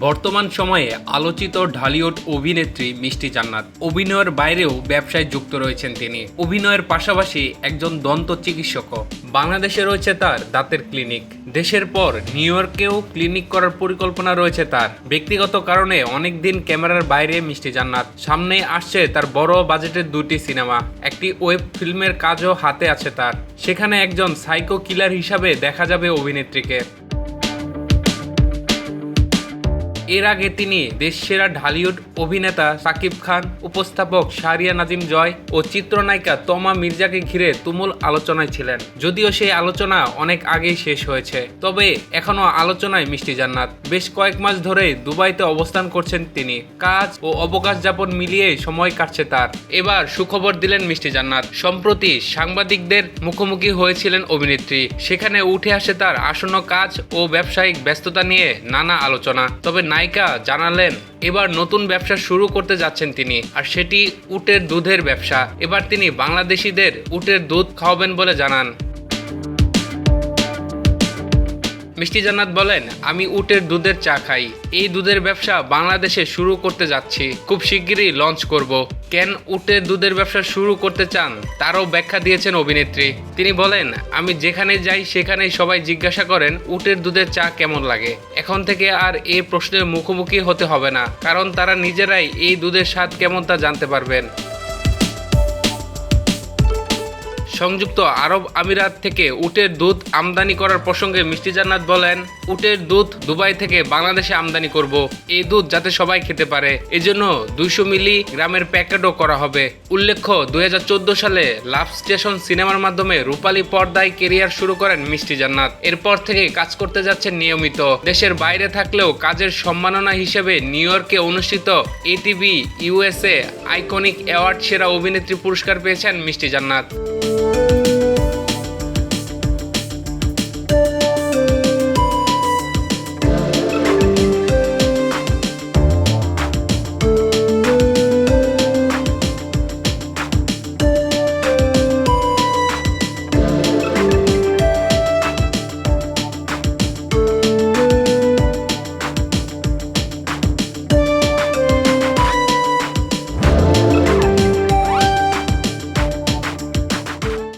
বর্তমান সময়ে আলোচিত ঢালিউড অভিনেত্রী মিষ্টি জান্নাত। অভিনয়ের বাইরেও ব্যবসায় যুক্ত রয়েছেন তিনি। অভিনয়ের পাশাপাশি একজন দন্ত চিকিৎসকও। বাংলাদেশে রয়েছে তার দাঁতের ক্লিনিক। দেশের পর নিউ ইয়র্কেও ক্লিনিক করার পরিকল্পনা রয়েছে তার। ব্যক্তিগত কারণে অনেকদিন ক্যামেরার বাইরে মিষ্টি জান্নাত। সামনে আসছে তার বড় বাজেটের দুটি সিনেমা। একটি ওয়েব ফিল্মের কাজও হাতে আছে তার। সেখানে একজন সাইকো কিলার হিসাবে দেখা যাবে অভিনেত্রীকে। এর আগে তিনি দেশসেরা ঢালিউড অভিনেতা সাকিব খান, উপস্থাপক শাহরিয়া নাজিম জয় ও চিত্রনায়িকা তমা মির্জাকে ঘিরে তুমুল আলোচনায় ছিলেন। যদিও সেই আলোচনা অনেক আগেই শেষ হয়েছে, তবে এখনও আলোচনায় মিষ্টি জান্নাত। বেশ কয়েক মাস ধরে দুবাইতে অবস্থান করছেন তিনি। কাজ ও অবকাশ যাপন মিলিয়ে সময় কাটছে তার। এবার সুখবর দিলেন মিষ্টি জান্নাত। সম্প্রতি সাংবাদিকদের মুখোমুখি হয়েছিলেন অভিনেত্রী। সেখানে উঠে আসে তার আসন্ন কাজ ও ব্যবসায়িক ব্যস্ততা নিয়ে নানা আলোচনা। তবে নায়িকা জানালেন, এবার নতুন ব্যবসা শুরু করতে যাচ্ছেন তিনি, আর সেটি উটের দুধের ব্যবসা। এবার তিনি বাংলাদেশিদের উটের দুধ খাওয়াবেন বলে জানান। মিষ্টি জান্নাত বলেন, আমি উটের দুধের চা খাই। এই দুধের ব্যবসা বাংলাদেশে শুরু করতে যাচ্ছি। খুব শিগগিরই লঞ্চ করব। কেন উটের দুধের ব্যবসা শুরু করতে চান? তারও ব্যাখ্যা দিয়েছেন অভিনেত্রী। তিনি বলেন, আমি যেখানে যাই সেখানেই সবাই জিজ্ঞাসা করেন, উটের দুধের চা কেমন লাগে? এখন থেকে আর এ প্রশ্নের মুখোমুখি হতে হবে না, কারণ তারা নিজেরাই এই দুধের স্বাদ কেমন তা জানতে পারবেন। সংযুক্ত আরব আমিরাত থেকে উটের দুধ আমদানি করার প্রসঙ্গে মিষ্টি জান্নাত বলেন, উটের দুধ দুবাই থেকে বাংলাদেশে আমদানি করব। এই দুধ যাতে সবাই খেতে পারে। এজন্য দুইশো মিলি গ্রামের প্যাকেটও করা হবে। উল্লেখ্য দু হাজার চোদ্দ সালে লাভ স্টেশন সিনেমার মাধ্যমে রূপালী পর্দায় কেরিয়ার শুরু করেন মিষ্টি জান্নাত। এরপর থেকে কাজ করতে যাচ্ছেন নিয়মিত। দেশের বাইরে থাকলেও কাজের সম্মাননা হিসেবে নিউ ইয়র্কে অনুষ্ঠিত এটিভি ইউএসএ আইকনিক অ্যাওয়ার্ড সেরা অভিনেত্রী পুরস্কার পেয়েছেন মিষ্টি জান্নাত। Música